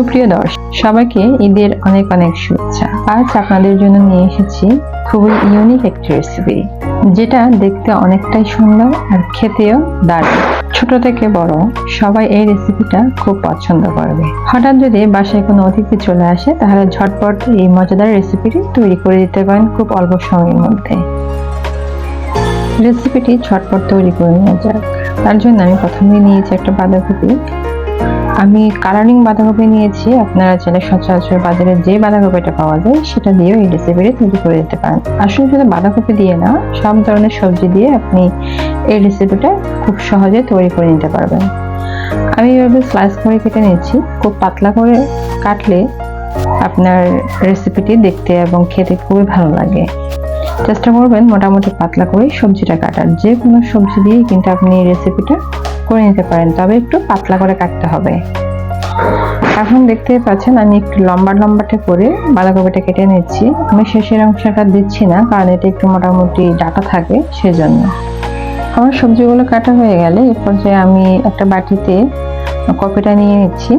সুপ্রিয় দর্শক, সবাইকে ঈদের অনেক অনেক শুভেচ্ছা। আজ আপনাদের জন্য নিয়ে এসেছি খুবই ইউনিক একটি রেসিপি যেটা দেখতে অনেকটাই সুন্দর আর খেতেও দারুণ। ছোট থেকে বড় সবাই এই রেসিপিটা খুব পছন্দ করবে। হঠাৎ যদি বাসায় কোনো অতিথি চলে আসে, তাহলে ঝটপট এই মজাদার রেসিপিটি তৈরি করে দিতে পারেন খুব অল্প সময়ের মধ্যে। রেসিপিটি ঝটপট তৈরি করে নেওয়া যাক। তার জন্য আমি প্রথমে নিয়েছি একটা বাঁধাকপি। আমি কালারিং বাঁধাকপি নিয়েছি, আপনারা চাইলে সচরাচর বাজারে যে বাঁধাকপিটা পাওয়া যায় সেটা দিয়েও এই রেসিপিটি তৈরি করে দিতে পারেন। আসলে শুধু বাঁধাকপি দিয়ে না, সব ধরনের সবজি দিয়ে আপনি এই রেসিপিটা খুব সহজে তৈরি করে নিতে পারবেন। আমি এভাবে স্লাইস করে কেটে নিয়েছি, খুব পাতলা করে কাটলে আপনার রেসিপিটি দেখতে এবং খেতে খুবই ভালো লাগে। চেষ্টা করবেন মোটামুটি পাতলা করে সবজিটা কাটার। যে কোনো সবজি দিয়েই কিন্তু আপনি এই রেসিপিটা করে নিতে পারেন, তবে একটু পাতলা করে কাটতে হবে। এখন দেখতে পাচ্ছেন আমি একটু লম্বা লম্বাটে করে বাঁধাকপিটা কেটে নিচ্ছি। আমি শেষের অংশটা দিচ্ছি না, কারণ এটা একটু মোটামুটি ডাটা থাকে সেজন্য। আমার সবজিগুলো কাটা হয়ে গেলে এ পর্যায়ে আমি একটা বাটিতে কপিটা নিয়ে নিচ্ছি।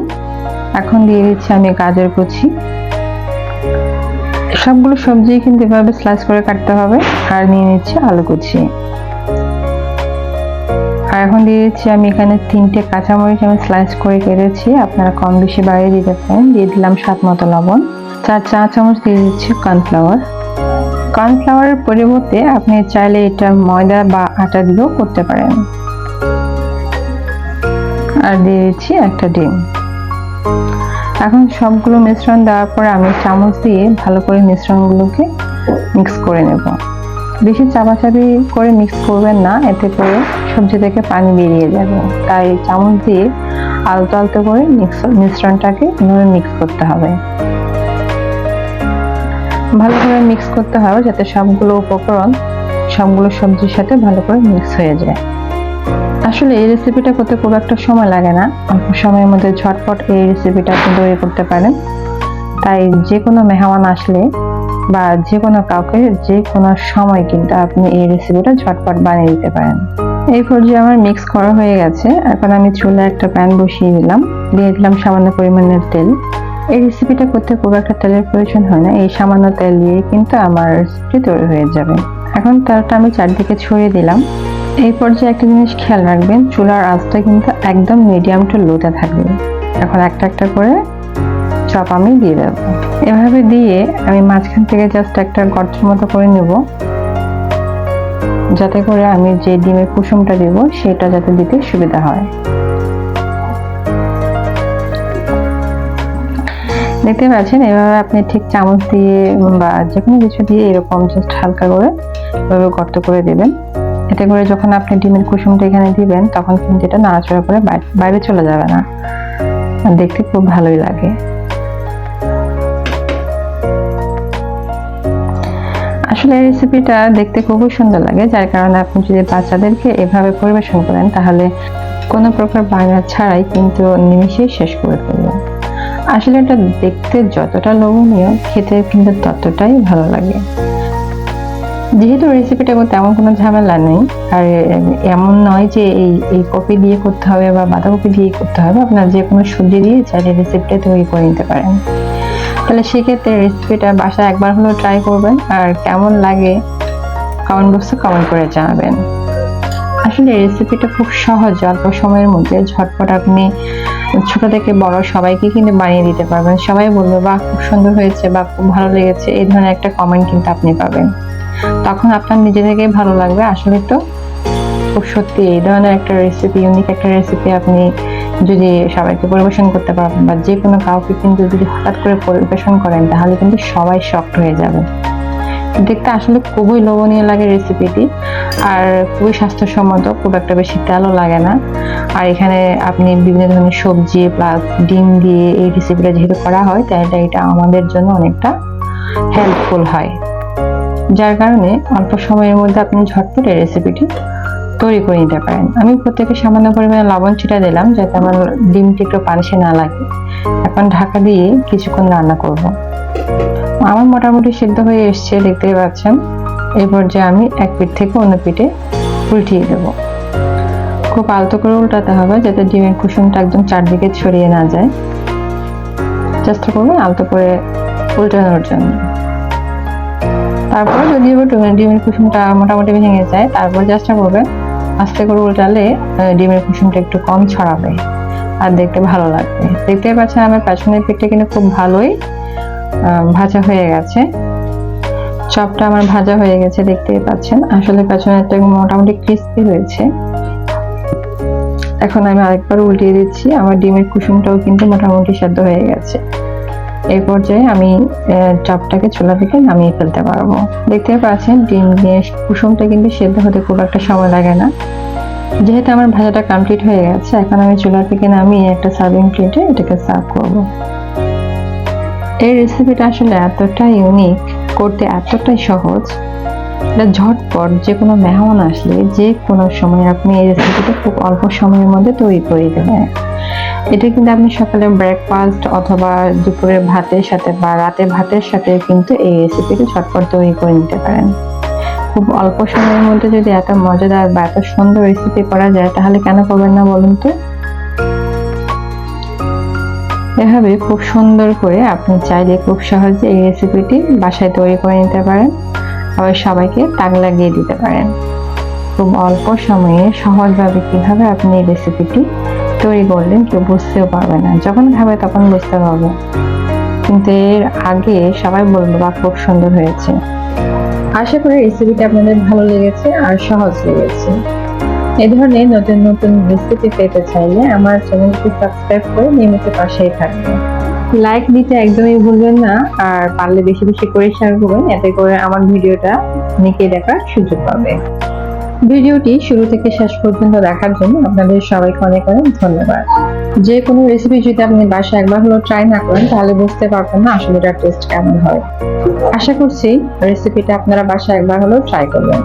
এখন দিয়ে দিচ্ছি আমি গাজর কুচি। সবগুলো সবজি কিন্তু এভাবে স্লাইস করে কাটতে হবে। আর নিয়ে নিচ্ছি আলু কুচি। আর এখন দিয়ে দিচ্ছি আমি এখানে তিনটে কাঁচামরিচ আমি স্লাইস করে কেটেছি। আপনারা কম বেশি বাড়িয়ে দিতে পারেন। দিয়ে দিলাম স্বাদ মতো লবণ। চার চা চামচ দিয়ে দিচ্ছি কর্নফ্লাওয়ার কর্নফ্লাওয়ারের পরিবর্তে আপনি চাইলে এটা ময়দা বা আটা দিয়েও করতে পারেন। আর দিয়ে দিচ্ছি একটা ডিম। এখন সবগুলো মিশ্রণ দেওয়ার পর আমি চামচ দিয়ে ভালো করে মিশ্রণগুলোকে মিক্স করে নেব। বেশি চাপাচাপি করে মিক্স করবেন না, এতে করে সবজি থেকে পানি বেরিয়ে যাবে। তাই চামচ দিয়ে আলতো আলতো করে মিক্স মিশ্রণটাকে এভাবে মিক্স করতে হবে। ভালো করে মিক্স করতে হবে যাতে সবগুলো উপকরণ, সবগুলো সবজির সাথে ভালো করে মিক্স হয়ে যায়। আসলে এই রেসিপিটা করতে খুব একটা সময় লাগে না। অল্প সময়ের মধ্যে ঝটপট এই রেসিপিটা আপনি তৈরি করতে পারেন। তাই যে কোনো মেহমান আসলে বা যে কোনো কাউকে যে কোনো সময় কিন্তু আপনি এই রেসিপিটা ঝটপট বানিয়ে দিতে পারেন। এই পর্যায়ে আমার মিক্স করা হয়ে গেছে। এখন আমি চুলে একটা প্যান বসিয়ে দিলাম। দিয়ে দিলাম সামান্য পরিমাণের তেল। এই রেসিপিটা করতে খুব একটা তেলের প্রয়োজন হয় না। এই সামান্য তেল দিয়ে কিন্তু আমার রেসিপি তৈরি হয়ে যাবে। এখন তেলটা আমি চারদিকে ছড়িয়ে দিলাম। এই পর্যায়ে একটা জিনিস খেয়াল রাখবেন, চুলার আঁচটা কিন্তু একদম মিডিয়াম টু লোতে থাকবে। এখন একটা একটা করে চপ আমি দিয়ে দেবো। এভাবে দিয়ে আমি মাঝখান থেকে জাস্ট একটা গর্তের মতো করে নেব। যাতে করে আমি যে ডিমের কুসুমটা দেব, সেটা যাতে দিতে সুবিধা হয়। দেখতে পাচ্ছেন, এভাবে আপনি ঠিক চামচ দিয়ে বা যে কোনো কিছু দিয়ে এরকম জাস্ট হালকা করে এভাবে গর্ত করে দেবেন। এতে করে যখন আপনি ডিমের কুসুমটা এখানে দিবেন, তখন কিন্তু এটা নাড়াচড়া করে বাইরে চলে যাবে না। দেখতে খুব ভালোই লাগে। আসলে এই রেসিপিটা দেখতে খুবই সুন্দর লাগে, যার কারণে আপনি যদি বাচ্চাদেরকে এভাবে পরিবেশন করেন, তাহলে কোনো প্রকার বায়না ছাড়াই কিন্তু নিমিশেই শেষ করে ফেলবে আসলে এটা দেখতে যতটা লোভনীয়, খেতে কিন্তু ততটাই ভালো লাগে। যেহেতু রেসিপিটা তেমন কোনো ঝামেলা নেই, আর এমন নয় যে এই এই কপি দিয়ে করতে হবে বা বাঁধাকপি দিয়ে করতে হবে, আপনার যে কোনো সবজি দিয়ে চাইলে রেসিপিটা তৈরি করে নিতে পারেন। তাহলে সেক্ষেত্রে রেসিপিটা বাসায় একবার হলেও ট্রাই করবেন। আর কেমন লাগে কমেন্ট বক্সে কমেন্ট করে জানাবেন। আসলে রেসিপিটা খুব সহজ, অল্প সময়ের মধ্যে ঝটপট আপনি ছোট থেকে বড় সবাইকে কিন্তু বানিয়ে দিতে পারবেন। সবাই বলবে বা খুব সুন্দর হয়েছে বা খুব ভালো লেগেছে। এই ধরনের একটা কমেন্ট কিন্তু আপনি পাবেন। তখন আপনার নিজে থেকেই ভালো লাগবে। আসলে তো খুব সত্যি, এই ধরনের একটা রেসিপি ইউনিক একটা রেসিপি আপনি যদি সবাইকে পরিবেশন করতে পারবেন বা যে কোনো কাউকে কিন্তু যদি হঠাৎ করে পরিবেশন করেন, তাহলে কিন্তু সবাই শক্ট হয়ে যাবে। দেখতে আসলে খুবই লোভনীয় লাগে রেসিপিটি আর খুবই স্বাস্থ্যসম্মত, খুব একটা বেশি তেলও লাগে না। আর এখানে আপনি বিভিন্ন ধরনের সবজি প্লাস ডিম দিয়ে এই রেসিপিটা যেহেতু করা হয়, তাই এটা আমাদের জন্য অনেকটা হেল্পফুল হয়। যার কারণে অল্প সময়ের মধ্যে আপনি ঝটপট এই রেসিপিটি তৈরি করে নিতে পারেন। আমি প্রত্যেকে সামান্য পরিমাণে লবণ ছিটা দিলাম যাতে আমার ডিমটি একটু পানিশে না লাগে। এখন ঢাকা দিয়ে কিছুক্ষণ রান্না করব। আমার মোটামুটি সিদ্ধ হয়ে এসছে, দেখতেই পাচ্ছেন। এই পর্যায়ে আমি এক পিঠ থেকে অন্য পিঠে উল্টিয়ে দেবো। খুব আলতো করে উল্টাতে হবে যাতে ডিমের কুসুমটা একদম চারদিকে ছড়িয়ে না যায়। চেষ্টা করবেন আলতো করে উল্টানোর জন্য। তারপর যদি ডিমের কুসুমটা মোটামুটি ভেঙে যায়, তারপর চেষ্টা করবেন আস্তে করে উল্টালে ডিমের কুসুমটা একটু কম ছড়াবে আর দেখতে ভালো লাগবে। দেখতে পাচ্ছেন আমার পেছনের পিঠটা কিন্তু খুব ভালোই ভাজা হয়ে গেছে। চপটা আমার ভাজা হয়ে গেছে, দেখতেই পাচ্ছেন। আসলে পেছনেরটা মোটামুটি ক্রিস্পি হয়েছে। এখন আমি আরেকবার উল্টিয়ে দিচ্ছি। আমার ডিমের কুসুমটাও কিন্তু মোটামুটি সেদ্ধ হয়ে গেছে। এই পর্যায়ে আমি চপটাকে চুলা থেকে নামিয়ে ফেলতে পারব। দেখতে পাচ্ছেন, ডিম দিয়ে কুসুমটা কিন্তু সেদ্ধ হতে খুব একটা সময় লাগে না। যেহেতু আমার ভাজাটা কমপ্লিট হয়ে গেছে, এখন আমি চুলা থেকে নামিয়ে একটা সার্ভিং প্লেটে এটাকে সার্ভ করব। এই রেসিপিটা আসলে এতটা ইউনিক করতে এতটাই সহজ, এটা ঝটপট যে কোনো মেহমান আসলে যে কোনো সময় আপনি এই রেসিপিটা খুব অল্প সময়ের মধ্যে তৈরি করে দেবেন। এটা কিন্তু আপনি সকালে ব্রেকফাস্ট অথবা দুপুরের ভাতের সাথে বা রাতের ভাতের সাথে কিন্তু এই রেসিপিটি ঝটপট তৈরি করে নিতে পারেন। খুব অল্প সময়ের মধ্যে যদি এত মজাদার বা এত সুন্দর রেসিপি করা যায়, তাহলে কেন করবেন না বলুন তো? এভাবে খুব সুন্দর করে আপনি চাইলে খুব সহজে এই রেসিপিটি বাসায় তৈরি করে নিতে পারেন। আবার সবাইকে তাক লাগিয়ে দিতে পারেন। খুব অল্প সময়ে সহজভাবে কীভাবে আপনি এই রেসিপিটি তৈরি করলেন কেউ বুঝতেও পারবে না। যখন খাবে তখন বুঝতে পারবে। কিন্তু এর আগে সবাই বলবে বা খুব সুন্দর হয়েছে। আশা করি রেসিপিটা আপনাদের ভালো লেগেছে আর সহজ লেগেছে। এই ধরনের নতুন নতুন রেসিপি পেতে চাইলে আমার চ্যানেলটি সাবস্ক্রাইব করে নিয়মিত পাশেই থাকবে লাইক দিতে একদমই ভুলবেন না আর পারলে বেশি বেশি করে শেয়ার করবেন এতে করে আমার ভিডিওটা অনেকে দেখার সুযোগ পাবে। ভিডিওটি শুরু থেকে শেষ পর্যন্ত দেখার জন্য আপনাদের সবাইকে অনেক অনেক ধন্যবাদ। যে কোনো রেসিপি যদি আপনি বাসায় একবার হলো ট্রাই না করেন, তাহলে বুঝতে পারবেন না আসলে এটার টেস্ট কেমন হয়। আশা করছি রেসিপিটা আপনারা বাসায় একবার হলো ট্রাই করবেন।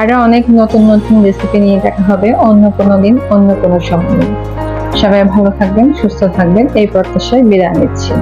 আরও অনেক নতুন নতুন রেসিপি নিয়ে দেখা হবে অন্য কোনো দিন, অন্য কোনো সময়। সবাই ভালো থাকবেন, সুস্থ থাকবেন, এই প্রত্যাশায় বিদায় নিচ্ছি।